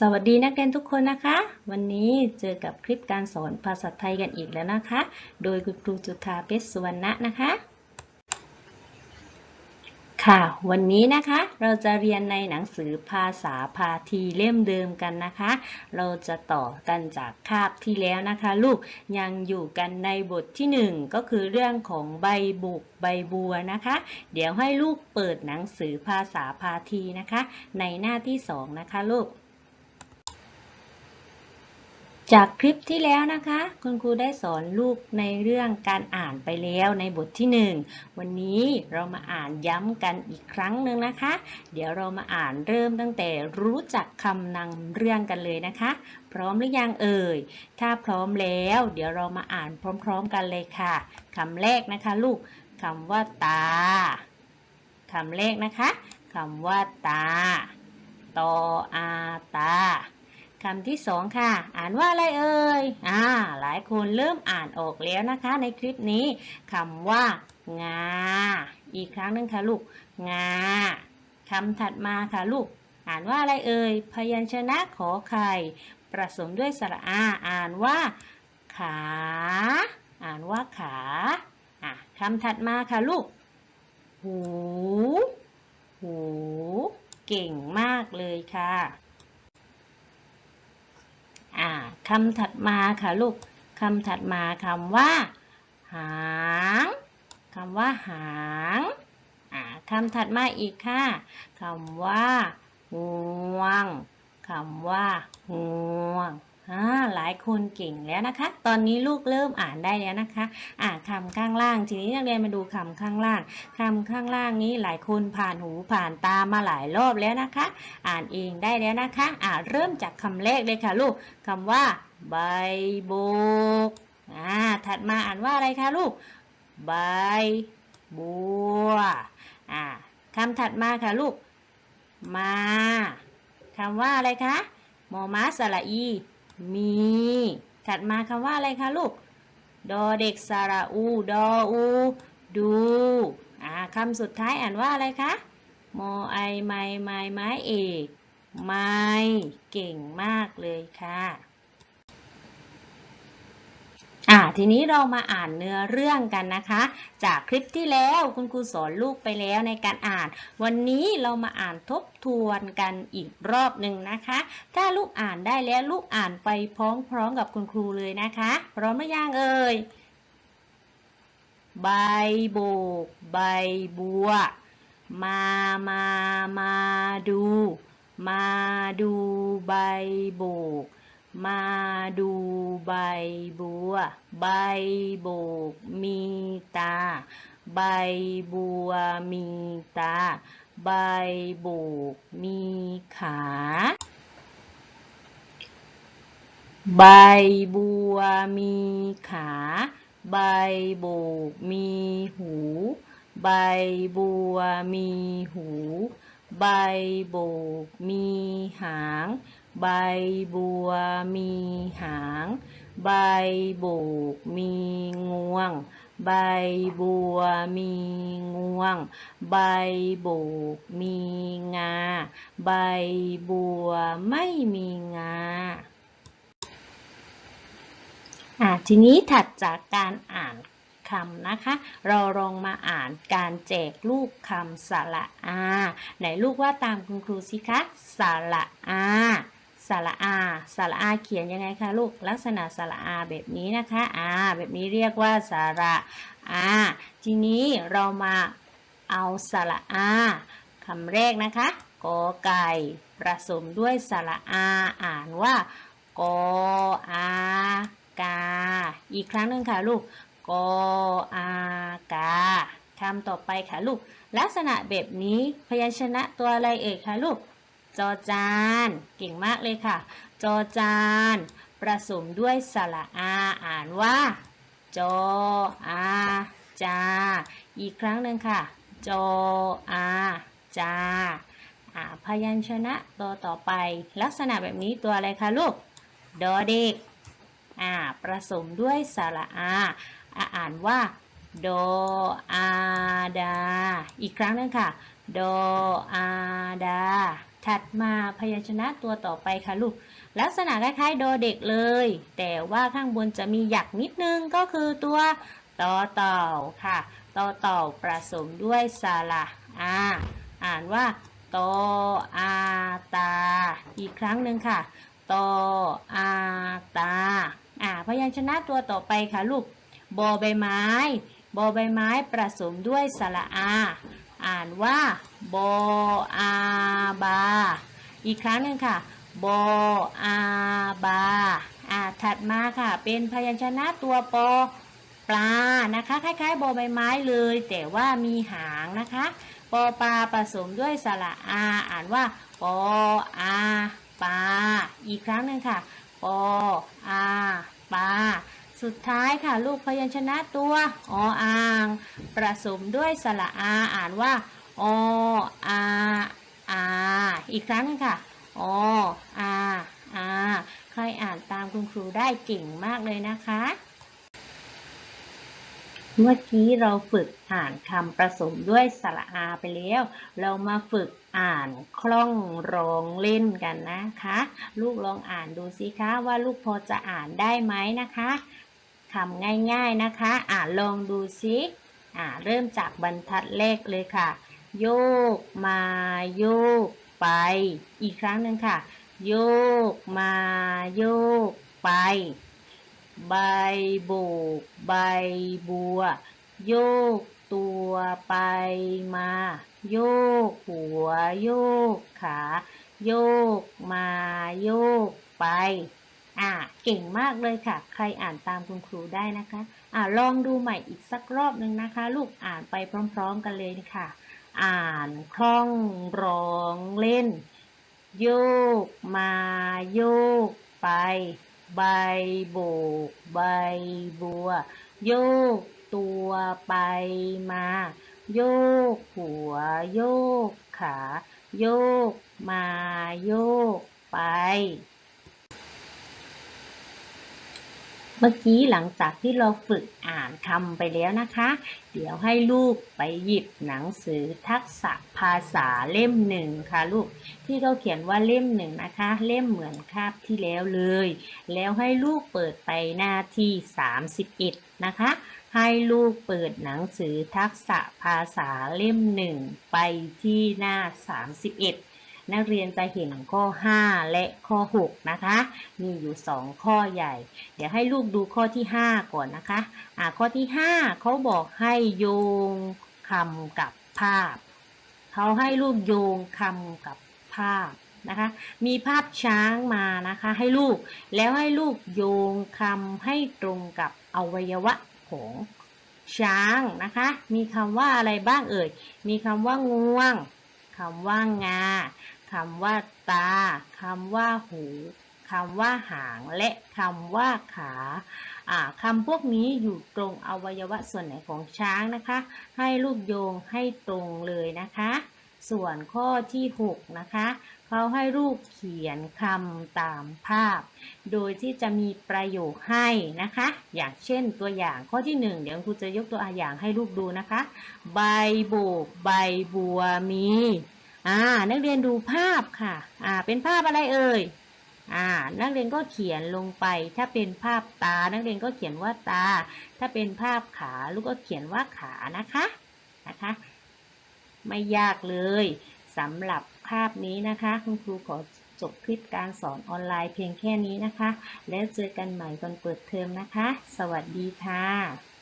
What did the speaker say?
สวัสดีนักเรียนทุกคนนะคะ วันนี้เจอกับคลิปการสอนภาษาไทยกันอีกแล้วนะคะ โดยคุณครูจุธาเพชรสุวรรณะนะคะ ค่ะ วันนี้นะคะเราจะเรียนในหนังสือภาษาพาทีเล่มเดิมกันนะคะ เราจะต่อกันจากคาบที่แล้วนะคะ ลูกยังอยู่กันในบทที่หนึ่งก็คือเรื่องของใบบุกใบบัวนะคะ เดี๋ยวให้ลูกเปิดหนังสือภาษาพาทีนะคะ ในหน้าที่สองนะคะลูก จากคลิปที่แล้วนะคะ คุณครูได้สอนลูกในเรื่องการอ่านไปแล้วในบทที่หนึ่งวันนี้เรามาอ่านย้ำกันอีกครั้งหนึ่งนะคะ เดี๋ยวเรามาอ่านเริ่มตั้งแต่รู้จักคำนำเรื่องกันเลยนะคะ พร้อมหรือยังเอ่ย ถ้าพร้อมแล้ว เดี๋ยวเรามาอ่านพร้อม ๆ กันเลยค่ะคำแรกนะคะ ลูกคำว่าตาคำแรกนะคะคำว่าตาตออาตา คำที่สองค่ะ อ่านว่าอะไรเอ่ย อ่า หลายคนเริ่มอ่านออกแล้วนะคะ ในคลิปนี้คำว่า งา อีกครั้งหนึ่งค่ะลูก งาคำถัดมาค่ะลูก อ่านว่าอะไรเอ่ย พยัญชนะขอไข่ ประสมด้วยสระอา อ่านว่า ขา อ่านว่าขา อะคำถัดมาค่ะลูก หู หู เก่งมากเลยค่ะ อ่าคำถัดมาค่ะลูกคำถัดมาคำว่า หางคำว่าหางอ่าคำถัดมาอีกค่ะคำว่า ห่วงคำว่า ห่วง อ่าหลายคนเก่งแล้วนะคะ ตอนนี้ลูกเริ่มอ่านได้แล้วนะคะ อ่าคำข้างล่าง ทีนี้นักเรียนมาดูคำข้างล่างคำข้างล่างนี้หลายคนผ่านหูผ่านตามาหลายรอบแล้วนะคะ อ่านเองได้แล้วนะคะ อ่าเริ่มจากคำแรกเลยค่ะลูกคำว่าใบโบกอ่าถัดมาอ่านว่าอะไรคะลูก ใบบัวอ่าคำถัดมาค่ะลูก มาคำว่าอะไรคะมอมาสระอี มี ถัดมาคำว่าอะไรคะลูก ดอเด็กสระอู ดออู ดูอ่าคำสุดท้ายอ่านว่าอะไรคะมอไอไม้ไม้ไม้เอก ไม่เก่งมากเลยค่ะ อ่า ทีนี้เรามาอ่านเนื้อเรื่องกันนะคะ จากคลิปที่แล้วคุณครูสอนลูกไปแล้วในการอ่าน วันนี้เรามาอ่านทบทวนกันอีกรอบหนึ่งนะคะ ถ้าลูกอ่านได้แล้วลูกอ่านไปพร้อมๆกับคุณครูเลยนะคะ พร้อมหรือยังเอ่ยใบโบก ใบบัว มามามาดู มาดูใบโบก มาดูใบบัว ใบโบกมีตา ใบบัวมีตา ใบโบกมีขา ใบบัวมีขา ใบโบกมีหู ใบบัวมีหู ใบโบกมีหาง ใบบัวมีหาง ใบโบกมีงวง ใบบัวมีงวง ใบโบกมีงา ใบบัวไม่มีงาอะทีนี้ถัดจากการอ่านคำนะคะ เราลองมาอ่านการแจกลูกคำสระอา ไหนลูกว่าตามคุณครูสิคะ สระอา สระอาสระอาเขียนยังไงคะลูก ลักษณะสระอาแบบนี้นะคะอาแบบนี้เรียกว่าสระอาทีนี้เรามาเอาสระอาคำแรกนะคะกอไก่ผสมด้วยสระอาอ่านว่ากออากา อีกครั้งหนึ่งค่ะลูกกออากาคำต่อไปค่ะลูก ลักษณะแบบนี้พยัญชนะตัวอะไรเอ่ยคะลูก จอจาน เก่งมากเลยค่ะ จอจานผสมด้วยสระอา อ่านว่า จออาจา อีกครั้งหนึ่งค่ะ จออาจาอ่าพยัญชนะตัวต่อไป ลักษณะแบบนี้ตัวอะไรคะลูก ดอเด็กอ่าผสมด้วยสระอาอ่าอ่านว่าดอาดา อีกครั้งหนึงค่ะดอาดา ถัดมาพยัญชนะตัวต่อไปค่ะลูก ลักษณะคล้ายๆโดเด็กเลย แต่ว่าข้างบนจะมีหยักนิดนึงก็คือตัวต่อเต่าค่ะต่อเต่าผสมด้วยสระอาอ่านว่าตออาตา อีกครั้งหนึ่งค่ะตออาตาอ่าพยัญชนะตัวต่อไปค่ะลูกบอใบไม้บอใบไม้ผสมด้วยสระอา อ่านว่าบออาบา อีกครั้งหนึ่งค่ะบออาบาอ่าถัดมาค่ะ เป็นพยัญชนะตัวปอปลานะคะ คล้ายๆบอใบไม้เลย แต่ว่ามีหางนะคะ ปอปลาผสมด้วยสระอา อ่านว่าปออาปาอีกครั้งหนึ่งค่ะปออาปา สุดท้ายค่ะลูกพยัญชนะตัวออ่างผสมด้วยสระอาอ่านว่าออาอาอีกครั้งหนึงค่ะออาอาใครอ่านตามคุณครูได้เก่งมากเลยนะคะ เมื่อกี้เราฝึกอ่านคำผสมด้วยสระอาไปแล้ว เรามาฝึกอ่านคล่องร้องเล่นกันนะคะ ลูกลองอ่านดูสิคะว่าลูกพอจะอ่านได้ไหมนะคะคำง่ายๆนะคะ อ่านลองดูสิอ่าเริ่มจากบรรทัดแรกเลยค่ะ โยกมาโยกไป อีกครั้งหนึ่งค่ะ โยกมาโยกไป ใบโบก ใบบัว โยกตัวไปมา โยกหัว โยกขา โยกมา โยกไปอ่าเก่งมากเลยค่ะ ใครอ่านตามคุณครูได้นะคะอ่าลองดูใหม่อีกสักรอบหนึ่งนะคะ ลูกอ่านไปพร้อม ๆ กันเลยค่ะ อ่านคล่องร้องเล่น โยกมาโยกไป ใบโบก ใบบัว โยกตัวไปมา โยกหัว โยกขา โยกมา โยกไป เมื่อกี้หลังจากที่เราฝึกอ่านคำไปแล้วนะคะ เดี๋ยวให้ลูกไปหยิบหนังสือทักษะภาษาเล่มหนึ่งค่ะลูก ที่เขาเขียนว่าเล่มหนึ่งนะคะ เล่มเหมือนคาบที่แล้วเลย แล้วให้ลูกเปิดไปหน้าที่ 31 นะคะ ให้ลูกเปิดหนังสือทักษะภาษาเล่มหนึ่งไปที่หน้า 31 นักเรียนจะเห็นข้อ 5 และข้อ 6 นะคะ มีอยู่ 2 ข้อใหญ่ เดี๋ยวให้ลูกดูข้อที่ 5 ก่อนนะคะอ่าข้อที่ 5เขาบอกให้โยงคำกับภาพ เขาให้ลูกโยงคำกับภาพนะคะ มีภาพช้างมานะคะให้ลูก แล้วให้ลูกโยงคำให้ตรงกับอวัยวะของช้างนะคะ มีคำว่าอะไรบ้างเอ่ย มีคำว่างวง คำว่างา คำว่าตาคำว่าหูคำว่าหางและคำว่าขาอ่าคำพวกนี้อยู่ตรงอวัยวะส่วนไหนของช้างนะคะ ให้ลูกโยงให้ตรงเลยนะคะ ส่วนข้อที่6นะคะเขาให้ลูกเขียนคำตามภาพ โดยที่จะมีประโยคให้นะคะ อย่างเช่นตัวอย่างข้อที่ 1 เดี๋ยวครูจะยกตัวอย่างให้ลูกดูนะคะ ใบโบกใบบัวมี อ่า นักเรียนดูภาพค่ะ อ่า เป็นภาพอะไรเอ่ย อ่า นักเรียนก็เขียนลงไป ถ้าเป็นภาพตา นักเรียนก็เขียนว่าตา ถ้าเป็นภาพขา ลูกก็เขียนว่าขานะคะ นะคะ ไม่ยากเลยสำหรับภาพนี้นะคะ คุณครูขอจบคลิปการสอนออนไลน์เพียงแค่นี้นะคะ แล้วเจอกันใหม่ตอนเปิดเทอมนะคะ สวัสดีค่ะ